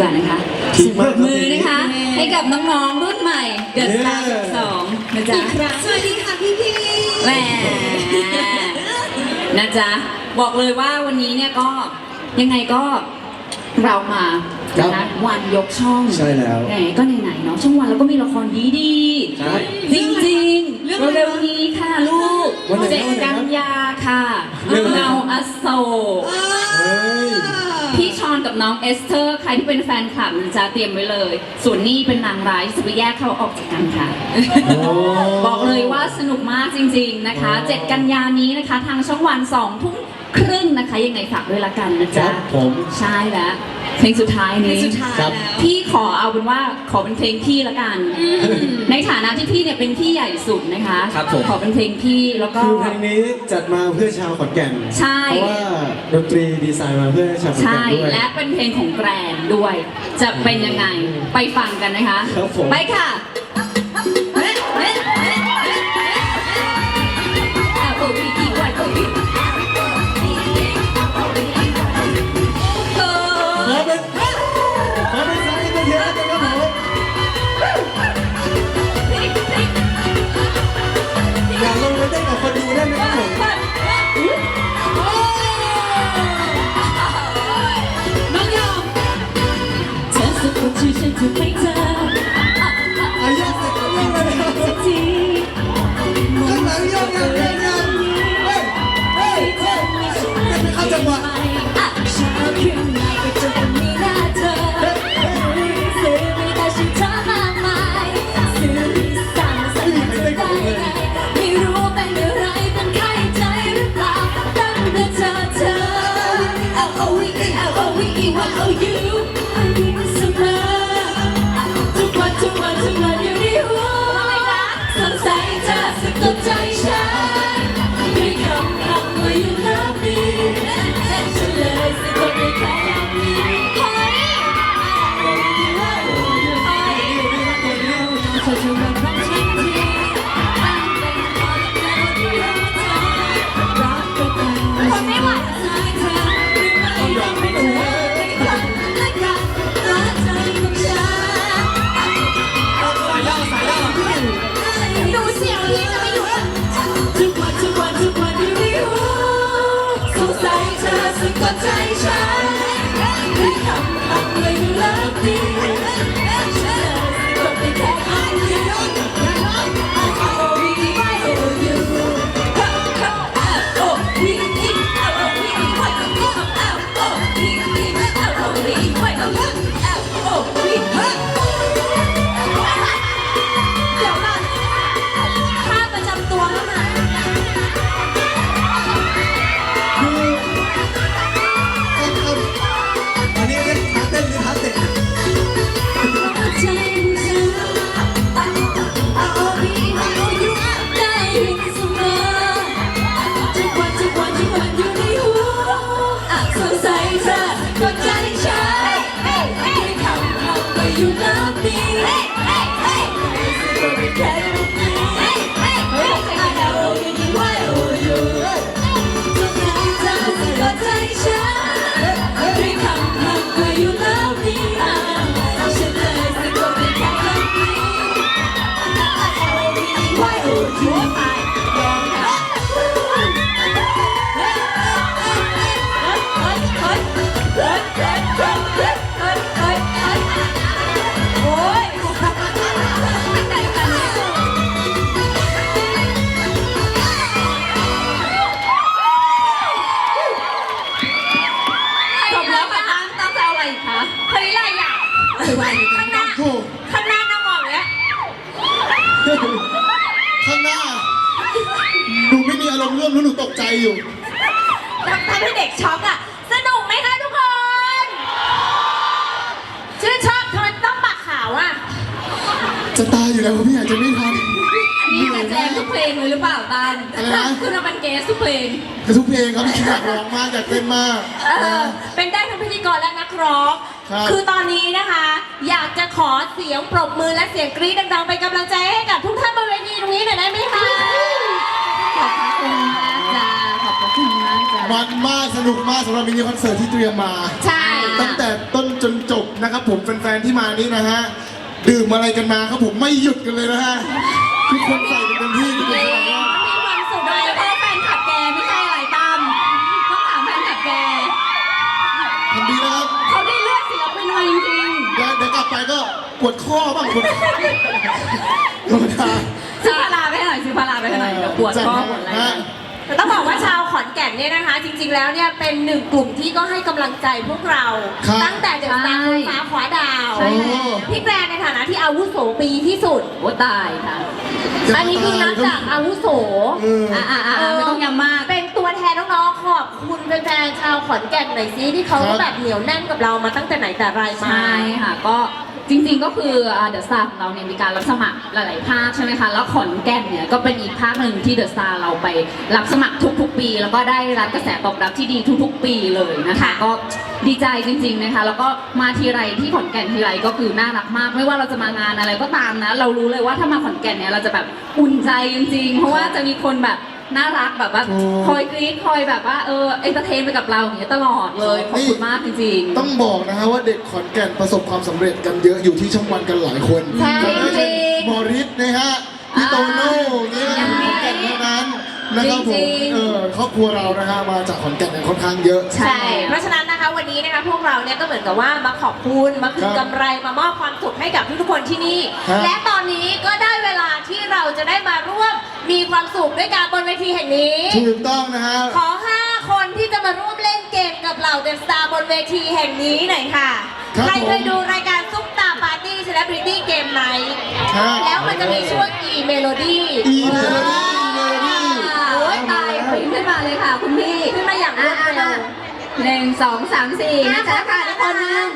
ก่อนนะคะพีคปรมากบมือนะคะเย้ให้กับน้องๆรุ่นใหม่เกิดสตาร์เย้ สองนะจ๊ะอีกครั้งสวัสดีค่ะพี่พี่แหมนะจ๊ะบอกเลยว่าวันนี้เนี่ยก็ยังไงก็เรามาครันะบวันยกช่องใช่แล้วไหนก็ไหนๆเนาะช่องวันแล้วก็มีละครดีดีๆใช่จริงๆเร็วๆนี้ค่ะลูกวันไหนเจ็ดวันไหนกันยาค่ะเร็วๆเงาอโศกเฮ้ย พี่ชอนกับน้องเอสเตอร์ ใครที่เป็นแฟนคลับนะจ๊ะเตรียมไว้เลย ส่วนนี้เป็นนางร้ายจะไปแยกเขาออกจากกันค่ะ โอ้ บอกเลยว่าสนุกมากจริงๆนะคะโอ้7กันยานี้นะคะ ทางช่องวัน2ทุ่ม ครึ่งนะคะ ยังไงฝากด้วยละกันนะครัจ๊ะบผมใช่แล้วเพลงสุดท้ายในนี้สุดท้ายครับแล้ว พี่ขอเอาเป็นว่าขอเป็นเพลงพี่ละกันในฐานะที่พี่เนี่ยเป็นพี่ใหญ่สุดนะคะครับผม ขอเป็นเพลงพี่แล้วก็ คือเพลงนี้จัดมาเพื่อชาวขอนแก่น ใช่ เพราะว่าดนตรีดีไซน์มาเพื่อชาวขอนใช่แก่นด้วย และเป็นเพลงของแกรนด้วย จะเป็นยังไงไปฟังกันนะคะ ครับผม ไปค่ะ see what will you สะกดใจฉันด้วยคำทำเลยเลิกดี you love me หนูไม่มีอารมณ์ร่วมแล้วหนูตกใจอยู่ ทำให้เด็กช็อกอะสนุกไหมคะทุกคน ชื่นชอบทำไมต้องปากขาวอะจะตายอยู่แล้วพี่อาจจะไม่ทัน นี่จะแจมทุกเพลงเลยหรือเปล่าตันอะไรนะ คุณเอาเป็นเกสทุกเพลงแต่ทุกเพลงครับพี่อยากร้องมากอยากเต้นมากเออนะเป็นได้ทั้งพิธีกรและนักร้อง ครับ คือตอนนี้นะคะ อยากจะขอเสียงปรบมือและเสียงกรี๊ดดังๆเป็นกำลัง นมากสนุกมากสำหรับมินิคอนเสิร์ตที่เตรียมมา ใช่ ตั้งแต่ต้นจนจบนะครับผมแฟนๆที่มานี่นะฮะดื่มอะไรกันมาครับผมไม่หยุดกันเลยนะฮะทุกคนใส่กันเต็มที่ทุกคนใส่กัน มีความสุขโดยเฉพาะแฟนคลับแกไม่ใช่อะไรตั้มต้องถามแฟนคลับแก ทำดีนะครับเขาได้เลือดศิลปินมาจริงเดี๋ยวเดี๋ยวกลับไปก็ปวดข้อบ้างปวดธรรมดาๆซื้อพาราไปให้หน่อยซื้อพาราไปให้หน่อยเดี๋ยวปวดข้อหมดเลยฮะ แต่ต้องบอกว่าชาวขอนแก่นเนี่ยนะคะ จริง ๆ แล้วเนี่ยเป็นหนึ่งกลุ่มที่ก็ให้กำลังใจพวกเรา ครับ ตั้งแต่เด็กสาวคนฟ้าขวาดาวใช่แล้วพี่แกรนในฐานะที่อาวุโสปีที่สุด โอ้ตายค่ะ อันนี้คือนับจากอาวุโส เอออ่าอ่าอ่าไม่ต้องย้ำมาก เป็นตัวแทนน้องๆ ขอบคุณแฟนๆชาวขอนแก่นหน่อยซิที่เขาครับ แบบเหนียวแน่นกับเรามาตั้งแต่ไหนแต่ไรมา ใช่ค่ะ ก็ จริงๆก็คือเดอะสตาร์ของเราเนี่ยมีการรับสมัครหลายๆภาคใช่ไหมคะ แล้วขอนแก่นเนี่ยก็เป็นอีกภาคหนึ่งที่เดอะสตาร์เราไปรับสมัครทุกๆปี แล้วก็ได้รับกระแสตอบรับที่ดีทุกๆปีเลยนะคะค่ะก็ดีใจจริงๆนะคะ แล้วก็มาทีไรที่ขอนแก่นทีไรก็คือน่ารักมาก ไม่ว่าเราจะมางานอะไรก็ตามนะ เรารู้เลยว่าถ้ามาขอนแก่นเนี่ยเราจะแบบอุ่นใจจริงๆ เพราะว่าจะมีคนแบบ น่ารักแบบว่าโอ้คอยกรี๊ดคอยแบบว่าเออเอนเตอร์เทนไปกับเราอย่างเงี้ยตลอดเลยขอบคุณมากจริงๆ ต้องบอกนะฮะว่าเด็กขอนแก่นประสบความสำเร็จกันเยอะอยู่ที่ช่องวันกันหลายคนใช่ก็ไม่จริใช่งมอริสนะฮะพี่โตโน่เนี่ยยังขมีอนแก่นทั้งนั้นนะครับผจริมงๆ เออครอบครัวเรานะฮะมาจากขอนแก่นกันค่อนข้างเยอะ ใช่ ใช่ เพราะฉะนั้นนะคะวันนี้นะคะพวกเราเนี่ยก็เหมือนกับว่ามาขอบคุณมาคืนครับกำไรมามอบความสุขให้กับทุกๆคนที่นี่ ครับ และตอนนี้ก็ได้เวลาที่เราจะได้มาร่วม มีความสุขด้วยกันบนเวทีแห่งนี้ ถูกต้องนะฮะ ขอ 5 คนที่จะมาร่วมเล่นเกมกับเหล่าเดอะสตาร์บนเวทีแห่งนี้หน่อยค่ะ ครับใครเคยผมดูรายการซุปตาปาร์ตี้เซเลบริตี้เกมไนท์ครับ แล้วมันจะมีช่วงอีเมโลดี้อีเมโลดี้อีเมโลดี้ โอ้ยตายปรี๊ดขึ้นมาเลยค่ะ คุณพี่ขึ้นมาอย่างรวดเร็ว หนึ่งสองสามสี่นะจ๊ะค่ะทุกคนหนึง